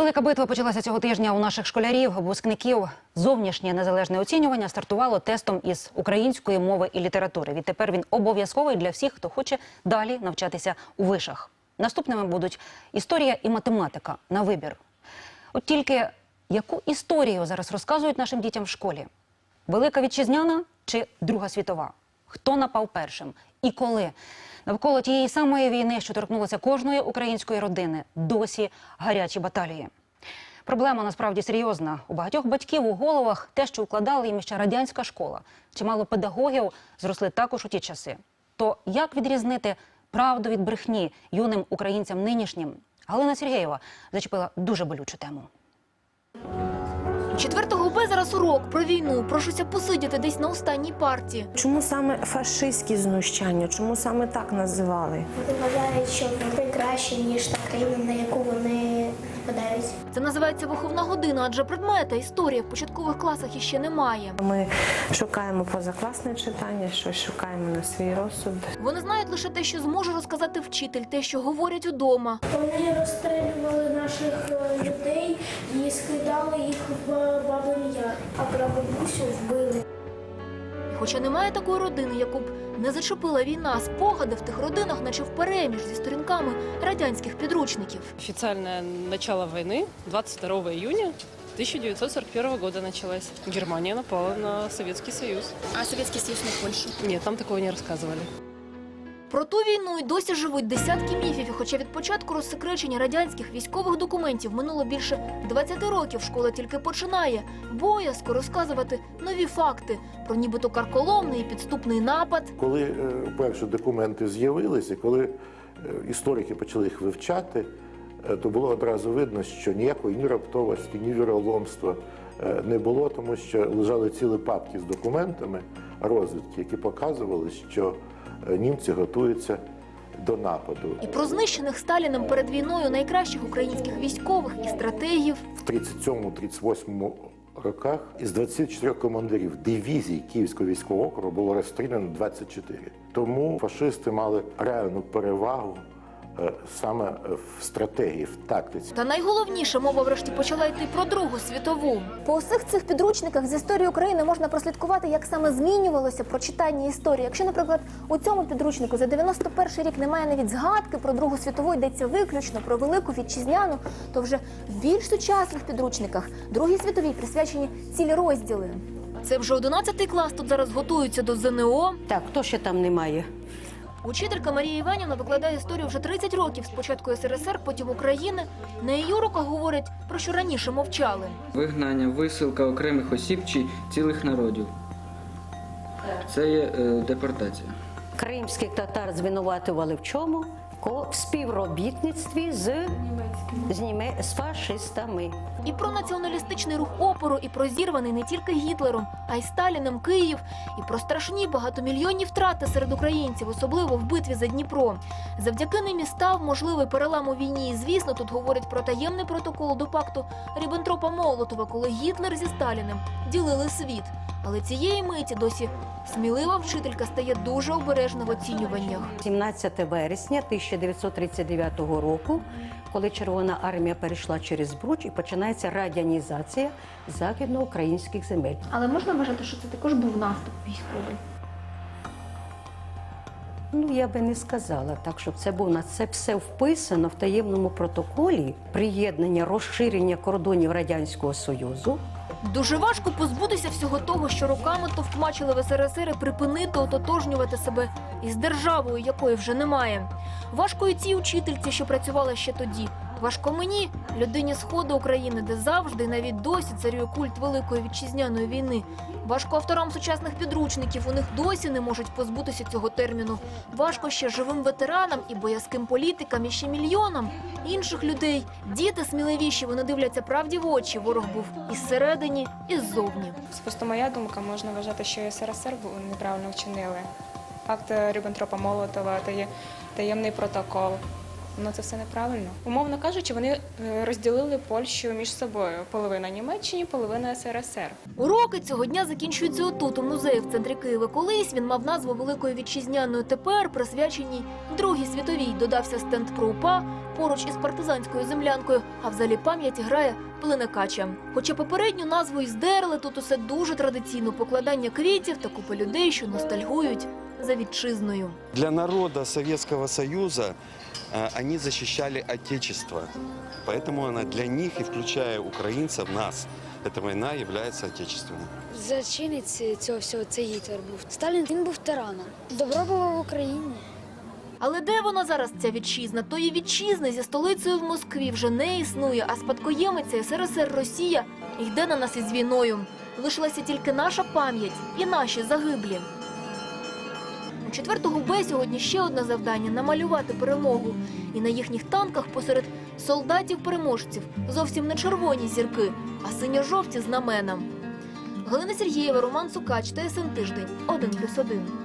Велика битва почалася цього тижня у наших школярів, випускників. Зовнішнє незалежне оцінювання стартувало тестом із української мови і літератури. Відтепер він обов'язковий для всіх, хто хоче далі навчатися у вишах. Наступними будуть історія і математика на вибір. От тільки яку історію зараз розказують нашим дітям в школі? Велика вітчизняна чи Друга світова? Хто напав першим і коли? Навколо тієї самої війни, що торкнулася кожної української родини, досі гарячі баталії. Проблема насправді серйозна. У багатьох батьків у головах те, що укладала їм ще радянська школа. Чимало педагогів зросли також у ті часи. То як відрізнити правду від брехні юним українцям нинішнім? Галина Сергєєва зачепила дуже болючу тему. Четвертого Б зараз урок про війну. Прошуся посидіти десь на останній парті. Чому саме фашистські знущання? Чому саме так називали? Вони вважають, що вони краще, ніж та країна, на яку вони нападають. Це називається виховна година, адже предмета історія в початкових класах іще немає. Ми шукаємо позакласне читання, щось шукаємо на свій розсуд. Вони знають лише те, що зможе розказати вчитель, те, що говорять удома. Вони розстрілювали наших е, людей в Бабин Яр, а прабабусю вбили. Хоча немає такої родини, яку б не зачепила війна, спогади в тих родинах, наче впереміж зі сторінками радянських підручників. Официальное начало войны 22 июня 1941 года началась. Германия напала на Советский Союз. А Совєтський Союз не Польща. Нет, там такого не рассказывали. Про ту війну й досі живуть десятки міфів, хоча від початку розсекречення радянських військових документів минуло більше 20 років, школа тільки починає боязко розказувати нові факти про нібито карколомний і підступний напад. Коли е, перші документи з'явилися, коли е, історики почали їх вивчати, е, то було одразу видно, що ніякої ні раптовості, ні віроломства е, не було, тому що лежали цілі папки з документами розвідки, які показували, що німці готуються до нападу. І про знищених Сталіним перед війною найкращих українських військових і стратегів. В 37-38 роках із 24 командирів дивізій Київського військового округу було розстріляно 24. Тому фашисти мали реальну перевагу е, саме е, в стратегії, в тактиці. Та найголовніше мова врешті почала йти про Другу світову. По усіх цих підручниках з історії України можна прослідкувати, як саме змінювалося прочитання історії. Якщо, наприклад, у цьому підручнику за 91 рік немає навіть згадки про Другу світову, йдеться виключно про велику вітчизняну, то вже в більш сучасних підручниках Другій світовій присвячені цілі розділи. Це вже 11 клас. Тут зараз готуються до ЗНО. Так, хто ще там немає? Учителька Марія Іванівна викладає історію вже 30 років. Спочатку СРСР, потім України. На її уроках говорять про що раніше мовчали. Вигнання, висилка окремих осіб чи цілих народів. Це є е, депортація. Кримських татар звинуватували в чому? В співробітництві з, з, німе- з фашистами. І про націоналістичний рух опору, і про зірваний не тільки Гітлером, а й Сталіним Київ, і про страшні багатомільйонні втрати серед українців, особливо в битві за Дніпро. Завдяки ним і став можливий перелам у війні. І звісно, тут говорять про таємний протокол до пакту Ріббентропа Молотова, коли Гітлер зі Сталіним ділили світ. Але цієї миті досі смілива вчителька стає дуже обережна в оцінюваннях. 17 вересня 1939 року, коли Червона армія перейшла через Бруч і починається радянізація західноукраїнських земель. Але можна вважати, що це також був наступ військовий. Ну, я би не сказала так, щоб це був на це все вписано в таємному протоколі приєднання, розширення кордонів Радянського Союзу. Дуже важко позбутися всього того, що роками товкмачили в СРСР і припинити ототожнювати себе із державою, якої вже немає. Важко і цій учительці, що працювала ще тоді. Важко мені, людині сходу України, де завжди і навіть досі царює культ великої вітчизняної війни. Важко авторам сучасних підручників. У них досі не можуть позбутися цього терміну. Важко ще живим ветеранам і боязким політикам, і ще мільйонам інших людей. Діти сміливіші, вони дивляться правді в очі. Ворог був і зсередині, і ззовні. Особисто моя думка, можна вважати, що СРСР неправильно вчинили. Факт Ріббентропа Молотова, тає- таємний протокол. Ну це все неправильно. Умовно кажучи, вони е, розділили Польщу між собою. Половина Німеччині, половина СРСР. Уроки цього дня закінчуються отут, у музеї в центрі Києва. Колись він мав назву Великої Вітчизняної. Тепер присвяченій Другій світовій. Додався стенд про УПА поруч із партизанською землянкою, а в залі пам'яті грає плинекача. Хоча попередню назву і здерли, тут усе дуже традиційно покладання квітів та купа людей, що ностальгують за вітчизною. Для народа Советского Союза э, они защищали Отечество. Поэтому она для них, и включая украинцев, нас, эта война является отечественной. Зачинець цього всього це Гітлер був. Сталін він був тираном. Добро було в Україні. Але де вона зараз, ця вітчизна? Тої вітчизни зі столицею в Москві вже не існує, а спадкоємиця СРСР Росія йде на нас із війною. Лишилася тільки наша пам'ять і наші загиблі. У 4 Б сьогодні ще одне завдання намалювати перемогу. І на їхніх танках посеред солдатів-переможців зовсім не червоні зірки, а синьо-жовті знамена. Галина Сергієва, Роман Сукач, ТСН Тиждень, 1+,1.